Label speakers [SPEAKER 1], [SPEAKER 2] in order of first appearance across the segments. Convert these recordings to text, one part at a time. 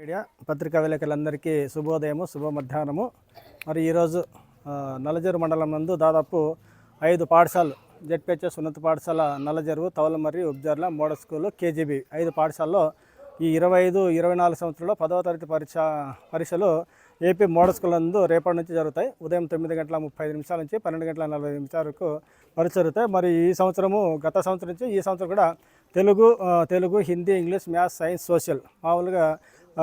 [SPEAKER 1] Media పత్రికా విలేకరులందరికీ శుభోదయము శుభ మధ్యాహ్నము మరి ఈరోజు నలజరు మండలం నందు దాదాపు ఐదు పాఠశాలలు జెడ్పిహెచ్ఎస్ ఉన్నత పాఠశాల Nalajaruvu Tavalamarri Ubjarla model school KGB ఐదు పాఠశాలలో ఈ ఇరవై ఐదు ఇరవై నాలుగు సంవత్సరంలో పదవ తరగతి పరీక్ష పరీక్షలు ఏపీ మోడల్ స్కూల్ నందు రేపటి నుంచి జరుగుతాయి. ఉదయం తొమ్మిది గంటల ముప్పై ఐదు నిమిషాల నుంచి పన్నెండు గంటల నలభై నిమిషాల వరకు పరీక్ష జరుగుతాయి. మరి ఈ సంవత్సరము గత సంవత్సరం నుంచి ఈ సంవత్సరం కూడా Telugu Telugu Hindi English maths science social మామూలుగా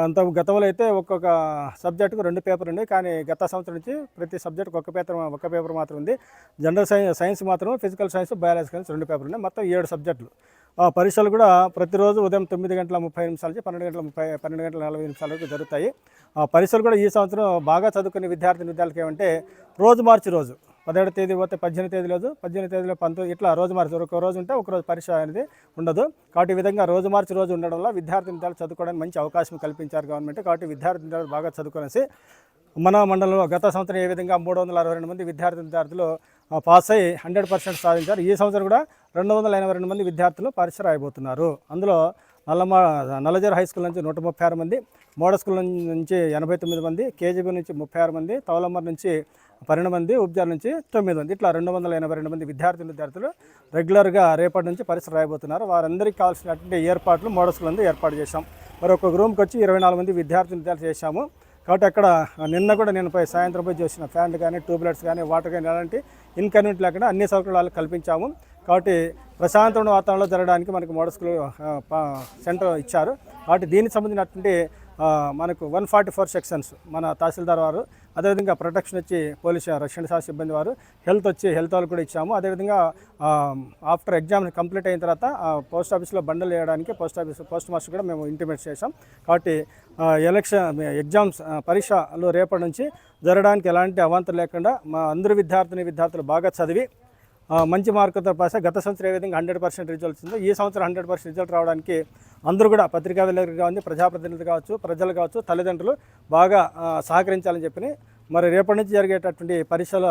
[SPEAKER 1] అంత గతంలో అయితే ఒక్కొక్క సబ్జెక్టుకు రెండు పేపర్ ఉంది కానీ గత సంవత్సరం నుంచి ప్రతి సబ్జెక్టుకు ఒక పేపర్ ఒక పేపర్ మాత్రం ఉంది. జనరల్ సైన్స్ సైన్స్ మాత్రం ఫిజికల్ సైన్స్ బయాలజీ సైన్స్ రెండు పేపర్లు ఉన్నాయి. మొత్తం ఏడు సబ్జెక్టులు. ఆ పరీక్షలు కూడా ప్రతిరోజు ఉదయం తొమ్మిది గంటల ముప్పై నిమిషాల నుంచి పన్నెండు గంటల ముప్పై పన్నెండు గంటల నలభై నిమిషాల వరకు జరుగుతాయి. ఆ పరీక్షలు కూడా ఈ సంవత్సరం బాగా చదువుకునే విద్యార్థి విద్యార్థులకు ఏమంటే రోజు మార్చి రోజు. పదిహేడు తేదీ పోతే పద్దెనిమిది తేదీ లేదు పద్దెనిమిది తేదీలో పంతొమ్మిది ఇట్లా రోజు మార్చి ఒక రోజు ఉంటే ఒక రోజు పరీక్ష అనేది ఉండదు. కాబట్టి ఈ విధంగా రోజు మార్చి రోజు ఉండడం వల్ల విద్యార్థి విద్యార్థులు చదువుకోవడానికి మంచి అవకాశం కల్పించారు గవర్నమెంట్. కాబట్టి విద్యార్థి విద్యార్థులు బాగా చదువుకునేసి మన మండలంలో గత సంవత్సరం ఏ విధంగా మూడు వందల అరవై రెండు మంది విద్యార్థి విద్యార్థులు పాస్ అయ్యి హండ్రెడ్ పర్సెంట్ సాధించారు. ఈ సంవత్సరం కూడా రెండు వందల ఎనభై రెండు మంది విద్యార్థులు పరీక్ష రాయబోతున్నారు అందులో నల్లమ నల్లజర్ హై స్కూల్ నుంచి నూట ముప్పై ఆరు మంది మోడస్కుల నుంచి ఎనభై తొమ్మిది మంది కేజీబీ నుంచి ముప్పై ఆరు మంది తవలంబర్ నుంచి పన్నెండు మంది ఉబ్జార్ నుంచి తొమ్మిది మంది. ఇట్లా రెండు వందల ఎనభై రెండు మంది విద్యార్థులు విద్యార్థులు రెగ్యులర్గా రేపటి నుంచి పరీక్ష రాయబోతున్నారు. వారందరికీ కావాల్సినటువంటి ఏర్పాట్లు మోడస్కుల నుండి ఏర్పాటు చేశాం. మరి ఒక రూమ్కి వచ్చి ఇరవై నాలుగు మంది విద్యార్థులు విద్యార్థులు చేశాము. కాబట్టి అక్కడ నిన్న కూడా నేను పోయి సాయంత్రం పోయి చూసిన ఫ్యాన్లు కానీ ట్యూబ్లైట్స్ కానీ వాటర్ కానీ అలాంటి ఇన్కన్వీనియంట్ లేకుండా అన్ని సౌకర్యాలు వాళ్ళకి కల్పించాము. కాబట్టి ప్రశాంతమైన వాతావరణంలో జరగడానికి మనకు మోడల్ స్కూల్ సెంటర్ ఇచ్చారు. కాబట్టి దీనికి సంబంధించినటువంటి మనకు వన్ ఫార్టీ ఫోర్ సెక్షన్స్ మన తహసీల్దార్ వారు అదేవిధంగా ప్రొటెక్షన్ వచ్చి పోలీస్ రక్షణ శాఖ సిబ్బంది వారు హెల్త్ వచ్చి హెల్త్ వాళ్ళు కూడా ఇచ్చాము. అదేవిధంగా ఆఫ్టర్ ఎగ్జామ్ కంప్లీట్ అయిన తర్వాత పోస్ట్ ఆఫీస్లో బండలు వేయడానికి పోస్ట్ ఆఫీస్ పోస్ట్ మాస్టర్ కూడా మేము ఇంటిమేట్ చేశాం. కాబట్టి ఎలక్షన్ ఎగ్జామ్స్ పరీక్షలు రేపటి నుంచి జరగడానికి ఎలాంటి అవాంతరం లేకుండా మా అందరు విద్యార్థిని విద్యార్థులు బాగా చదివి మంచి మార్కులతో పాస్ గత సంవత్సరం ఏ విధంగా హండ్రెడ్ పర్సెంట్ రిజల్ట్స్ ఉందో ఈ సంవత్సరం హండ్రెడ్ పర్సెంట్ రిజల్ట్ రావడానికి అందరూ కూడా పత్రికా విలేకరులు కావచ్చు ప్రజాప్రతినిధులు కావచ్చు ప్రజలు కావచ్చు తల్లిదండ్రులు బాగా సహకరించాలని చెప్పి మరి రేపటి నుంచి జరిగేటటువంటి పరీక్షలు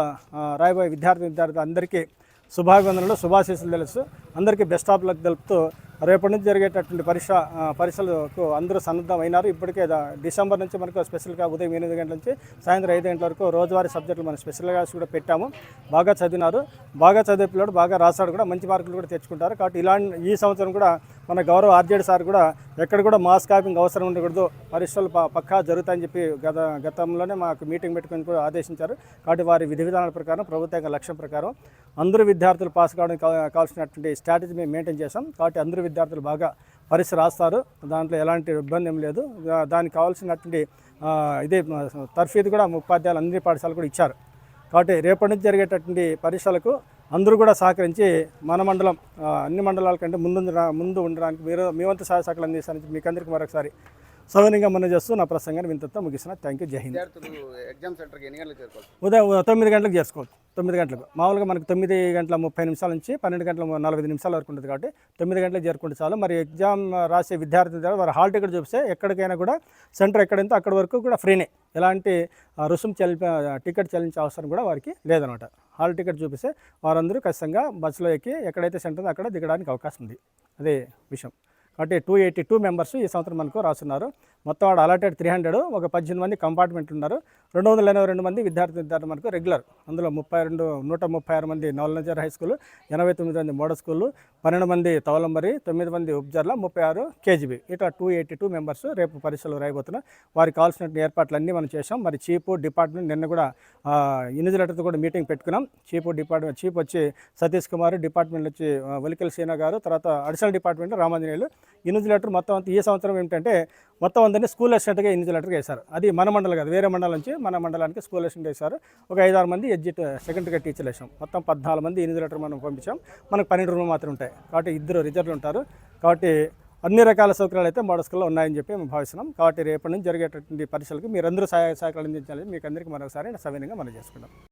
[SPEAKER 1] రాయబోయే విద్యార్థి విద్యార్థులు అందరికీ శుభాభివందనలు శుభాశీస్సులు తెలుసు అందరికీ బెస్ట్ ఆఫ్ లక్ తెలుపుతూ రేపటి నుంచి జరిగేటటువంటి పరీక్ష పరీక్షలకు అందరూ సన్నద్ధం అయినారు ఇప్పటికే డిసెంబర్ నుంచి మనకు స్పెషల్గా ఉదయం ఎనిమిది గంటల నుంచి సాయంత్రం ఐదు గంటల వరకు రోజువారీ సబ్జెక్టులు మనం స్పెషల్గా కూడా పెట్టాము. బాగా చదివినారు. బాగా చదివే పిల్లడు బాగా రాశాడు కూడా. మంచి మార్కులు కూడా తెచ్చుకుంటారు. కాబట్టి ఇలాంటి ఈ సంవత్సరం కూడా మన గౌరవ ఆర్జేడి సార్ కూడా ఎక్కడ కూడా మాస్ కాపింగ్ అవసరం ఉండకూడదు పరీక్షలు పక్కా జరుగుతాయని చెప్పి గత గతంలోనే మాకు మీటింగ్ పెట్టుకుని కూడా ఆదేశించారు. కాబట్టి వారి విధి విధానాల ప్రకారం ప్రభుత్వ లక్ష్యం ప్రకారం అందరూ విద్యార్థులు పాస్ కావడానికి కావాల్సినటువంటి స్ట్రాటజీ మేము మెయింటైన్ చేసాం కాబట్టి అందరూ విద్యార్థులు బాగా పరీక్ష రాస్తారు. దాంట్లో ఎలాంటి ఇబ్బంది ఏం లేదు. దానికి కావాల్సినటువంటి ఇదే తర్ఫీదు కూడా ఉపాధ్యాయులు అన్ని పాఠశాలలు కూడా ఇచ్చారు. కాబట్టి రేపటి నుంచి జరిగేటటువంటి పరీక్షలకు అందరూ కూడా సహకరించి మన మండలం అన్ని మండలాల కంటే ముందు ముందు ఉండడానికి మీరు మీ వంతు సహాయ సహకారం అందిస్తారని మీకు అందరికీ మరొకసారి సౌకర్యంగా మనం చేస్తూ నా ప్రసంగాన్ని వింతతో ముగిస్తున్నా. థ్యాంక్ యూ జై హింద్
[SPEAKER 2] విద్యార్థులు ఎగ్జామ్ సెంటర్కి ఎన్ని గంటలకు చేరుకోవచ్చు
[SPEAKER 1] ఉదయం తొమ్మిది గంటలకు చేసుకోవచ్చు. తొమ్మిది గంటలకు. మామూలుగా మనకు తొమ్మిది గంటల ముప్పై నిమిషాల నుంచి పన్నెండు గంటల నలభై నిమిషాల వరకు ఉంటుంది కాబట్టి తొమ్మిది గంటలకు చేరుకుంటే చాలు. మరి ఎగ్జామ్ రాసే విద్యార్థి ద్వారా వారు హాల్ టికెట్ చూపిస్తే ఎక్కడికైనా కూడా సెంటర్ ఎక్కడంతో అక్కడి వరకు కూడా ఫ్రీనే. ఎలాంటి రుసుము చెల్లి టికెట్ చెల్లించే అవసరం కూడా వారికి లేదనమాట. హాల్ టికెట్ చూపిస్తే వారందరూ ఖచ్చితంగా బస్సులో ఎక్కి ఎక్కడైతే సెంటర్ ఉందో అక్కడ దిగడానికి అవకాశం ఉంది. అదే విషయం. కాబట్టి టూ ఎయిటీ టూ మెంబర్స్ ఈ సంవత్సరం మనకు రాస్తున్నారు. మొత్తం ఆడ అలాటెడ్ త్రీ హండ్రెడ్ ఒక పద్దెనిమిది మంది కంపార్ట్మెంట్ ఉన్నారు. రెండు వందల ఎనభై రెండు మంది విద్యార్థి విద్యార్థులు మనకు రెగ్యులర్ అందులో ముప్పై రెండు నూట ముప్పై ఆరు మంది నవలనజర్ హై స్కూల్ ఎనభై తొమ్మిది మంది మోడల్ స్కూల్ పన్నెండు మంది తవలంబరి తొమ్మిది మంది ఉపజర్ల ముప్పై ఆరు కేజీబీ. ఇట్లా టూ ఎయిటీ టూ మెంబర్స్ రేపు పరీక్షలు రాయబోతున్నారు వారికి కావాల్సిన ఏర్పాట్లు అన్నీ మనం చేసాం మరి చీఫ్ డిపార్ట్మెంట్ నిన్న కూడా ఇన్విజిలేటర్తో కూడా మీటింగ్ పెట్టుకున్నాం. చీఫ్ డిపార్ట్మెంట్ చీఫ్ వచ్చి సతీష్ కుమార్ డిపార్ట్మెంట్ వచ్చి ఆ, సీనా గారు తర్వాత అడిషనల్ డిపార్ట్మెంట్ రామాంజనేయులు. ఇన్విజిలేటర్ మొత్తం అంతా ఈ సంవత్సరం ఏంటంటే మొత్తం అందరినీ స్కూల్ అసిస్టెంట్గా ఇన్విజిలేటర్గా వేశారు. అది మన మండలం కాదు వేరే మండలం నుంచి మన మండలానికి స్కూల్ అసిస్టెంట్ వేశారు. ఒక ఐదారు మంది ఎడ్జిట్ సెకండ్గా టీచర్లు వేసాం మొత్తం పద్నాలుగు మంది ఇన్విజిలేటర్ మనం పంపించాం. మనకు పన్నెండు రూములు మాత్రం ఉంటాయి. కాబట్టి ఇద్దరు రిజర్వ్లు ఉంటారు. కాబట్టి అన్ని రకాల సౌకర్యాలు అయితే మోడల్ స్కూల్లో ఉన్నాయని చెప్పి మేము భావిస్తున్నాం. కాబట్టి రేపటి నుంచి జరిగేటటువంటి పరీక్షలకు మీరందరూ సహాయ సహకారాలు అందించాలని మీకు అందరికీ మరొకసారి సవినయంగా మనం చేసుకుంటాం